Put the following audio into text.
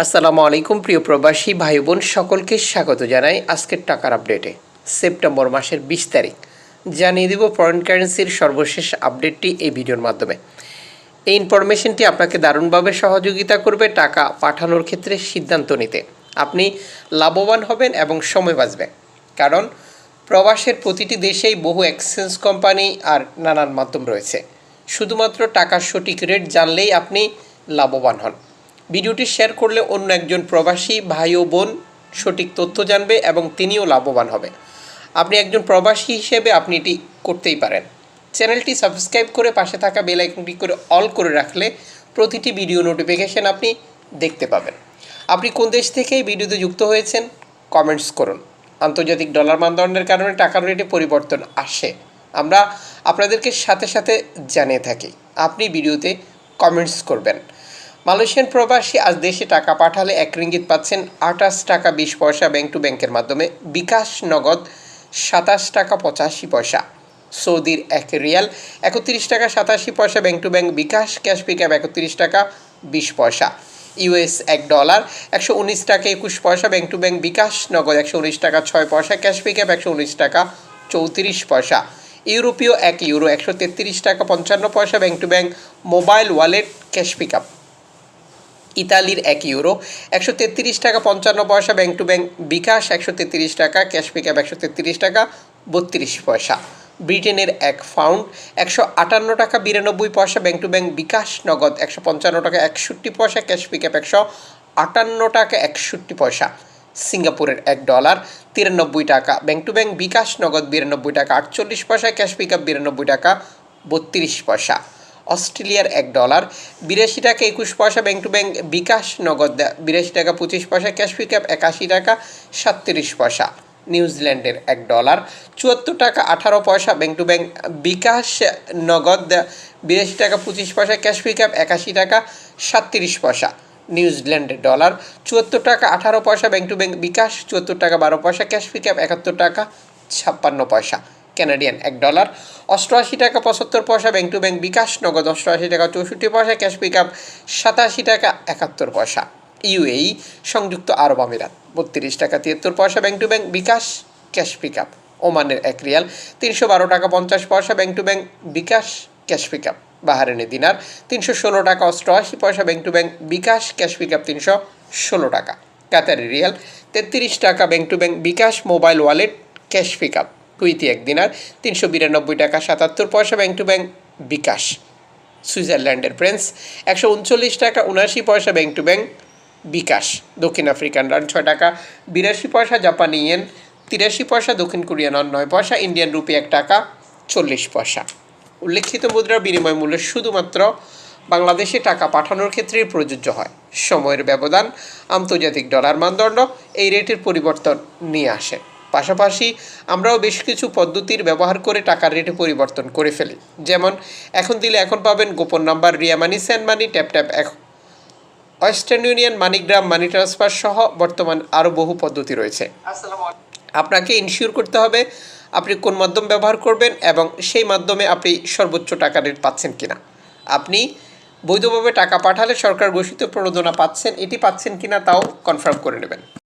আসসালামু আলাইকুম, প্রিয় প্রবাসী ভাই বোন সকলকে স্বাগত জানাই আজকের টাকার আপডেটে। সেপ্টেম্বর মাসের বিশ তারিখ। জানিয়ে দেব ফরেন কারেন্সির সর্বশেষ আপডেটটি এই ভিডিওর মাধ্যমে। এই ইনফরমেশনটি আপনাকে দারুণভাবে সহযোগিতা করবে টাকা পাঠানোর ক্ষেত্রে সিদ্ধান্ত নিতে। আপনি লাভবান হবেন এবং সময় বাঁচবে কারণ প্রবাসের প্রতিটি দেশেই বহু এক্সচেঞ্জ কোম্পানি আর নানান মাধ্যম রয়েছে। শুধুমাত্র টাকার সঠিক রেট জানলেই আপনি লাভবান হন। ভিডিওটি শেয়ার করলে অন্য একজন প্রবাসী ভাই ও বোন সঠিক তথ্য জানবে এবং তিনিও লাভবান হবে। আপনি একজন প্রবাসী হিসেবে আপনি এটি করতেই পারেন। চ্যানেলটি সাবস্ক্রাইব করে পাশে থাকা বেল আইকনটি করে অল করে রাখলে প্রতিটি ভিডিও নোটিফিকেশন আপনি দেখতে পাবেন। আপনি কোন দেশ থেকে এই ভিডিওতে যুক্ত হয়েছেন কমেন্টস করুন। আন্তর্জাতিক ডলার মানদণ্ডের কারণে টাকার রেটে পরিবর্তন আসে। আমরা আপনাদেরকে সাথে সাথে জানিয়ে থাকি। আপনি ভিডিওতে কমেন্টস করবেন। মালয়েশিয়ান প্রবাসী আজ দেশে টাকা পাঠালে এক রিঙ্গিত পাচ্ছেন আঠাশ টাকা বিশ পয়সা ব্যাংক টু ব্যাংকের মাধ্যমে। বিকাশ নগদ সাতাশ টাকা পঁচাশি পয়সা। সৌদির এক রিয়াল একত্রিশ টাকা সাতাশি পয়সা bank to bank. BKash cash pick pickup একত্রিশ টাকা বিশ পয়সা। ইউএস এক ডলার একশো উনিশ টাকা একুশ পয়সা ব্যাংক টু ব্যাংক। বিকাশ নগদ একশো উনিশ টাকা ছয় পয়সা। ক্যাশ পিক পিকআপ একশো উনিশ টাকা চৌত্রিশ পয়সা। ইউরোপীয় এক ইউরো একশো তেত্রিশ টাকা পঞ্চান্ন পয়সা bank to bank. Mobile wallet cash pickup. ইতালির এক ইউরো, একশো তেত্রিশ টাকা পঞ্চান্ন পয়সা ব্যাংক টু ব্যাংক বিকাশ, একশো তেত্রিশ টাকা ক্যাশ পিকআপ, একশো তেত্রিশ টাকা বত্রিশ পয়সা। ব্রিটেনের এক ফাউন্ড, একশো আটান্ন টাকা বিরানব্বই পয়সা ব্যাংক টু ব্যাংক বিকাশ, নগদ একশো পঞ্চান্ন টাকা একষট্টি পয়সা, ক্যাশ পিকআপ একশো আটান্ন টাকা একষট্টি পয়সা। সিঙ্গাপুরের এক ডলার, তিরানব্বই টাকা ব্যাংক টু ব্যাংক বিকাশ, নগদ বিরানব্বই টাকা আটচল্লিশ পয়সা, ক্যাশ পিকআপ বিরানব্বই টাকা বত্রিশ পয়সা। অস্ট্রেলিয়ার এক ডলার। বিরাশি টাকা একুশ পয়সা ব্যাংক টু ব্যাংক বিকাশ নগদ বিরাশি টাকা পঁচিশ পয়সা ক্যাশ পিকআপ একাশি টাকা সাতত্রিশ পয়সা নিউজিল্যান্ডের এক ডলার। চুয়াত্তর টাকা আঠারো পয়সা ব্যাংক টু ব্যাংক বিকাশ নগদ বিরাশি টাকা পঁচিশ পয়সা ক্যাশ পিকআপ একাশি টাকা সাতত্রিশ পয়সা নিউজিল্যান্ডের ডলার। চুয়াত্তর টাকা আঠারো পয়সা ব্যাংক টু ব্যাংক বিকাশ, চুয়াত্তর টাকা বারো পয়সা ক্যাশ পিকআপ একাত্তর টাকা ছাপ্পান্ন পয়সা ক্যানাডিয়ান এক ডলার অষ্টআশি টাকা পঁচাত্তর পয়সা ব্যাংক টু ব্যাংক বিকাশ, নগদ অষ্টআশি টাকা চৌষট্টি পয়সা ক্যাশ পিকআপ সাতাশি টাকা একাত্তর পয়সা। ইউএই সংযুক্ত আরব আমিরাত, বত্রিশ টাকা তিয়াত্তর পয়সা bank to bank bKash cash pickup ওমানের এক রিয়াল, তিনশো বারো টাকা পঞ্চাশ পয়সা bank to bank bKash cash pickup বাহারেনে দিনার, তিনশো ষোলো টাকা অষ্টআশি পয়সা bank to bank bKash cash pickup তিনশো ষোলো টাকা। কাতারি রিয়াল, তেত্রিশ টাকা bank to bank bKash mobile wallet cash pickup Kuwaiti এক দিনার তিনশো বিরানব্বই টাকা সাতাত্তর পয়সা ব্যাংক টু ব্যাংক বিকাশ। সুইজারল্যান্ডের প্রিন্স, একশো উনচল্লিশ টাকা উনআশি পয়সা ব্যাংক টু ব্যাংক বিকাশ। দক্ষিণ আফ্রিকান রান ছয় টাকা বিরাশি পয়সা, জাপানি ইয়েন তিরাশি পয়সা, দক্ষিণ কোরিয়ান অন নয় পয়সা, ইন্ডিয়ান রুপি এক টাকা চল্লিশ পয়সা। উল্লেখিত মুদ্রার বিনিময় মূল্য শুধুমাত্র বাংলাদেশে টাকা পাঠানোর ক্ষেত্রেই প্রযোজ্য হয়। সময়ের ব্যবধান, আন্তর্জাতিক ডলার মানদণ্ড, এই রেটের পরিবর্তন নিয়ে আসে। পাশাপাশি আমরাও বেশ কিছু পদ্ধতির ব্যবহার করে টাকার রেটে পরিবর্তন করে ফেলি। যেমন এখন দিলে এখন পাবেন গোপন number Ria money send money tap tap এক। Western Union MoneyGram money transfer সহ বর্তমান আরও বহু পদ্ধতি রয়েছে। আপনাকে ইনশিওর করতে হবে আপনি কোন মাধ্যম ব্যবহার করবেন এবং সেই মাধ্যমে আপনি সর্বোচ্চ টাকা রেট পাচ্ছেন কিনা। আপনি বৈধভাবে টাকা পাঠালে সরকার ঘোষিত প্রণোদনা পাচ্ছেন এটি পাচ্ছেন কিনা তাও কনফার্ম করে নেবেন।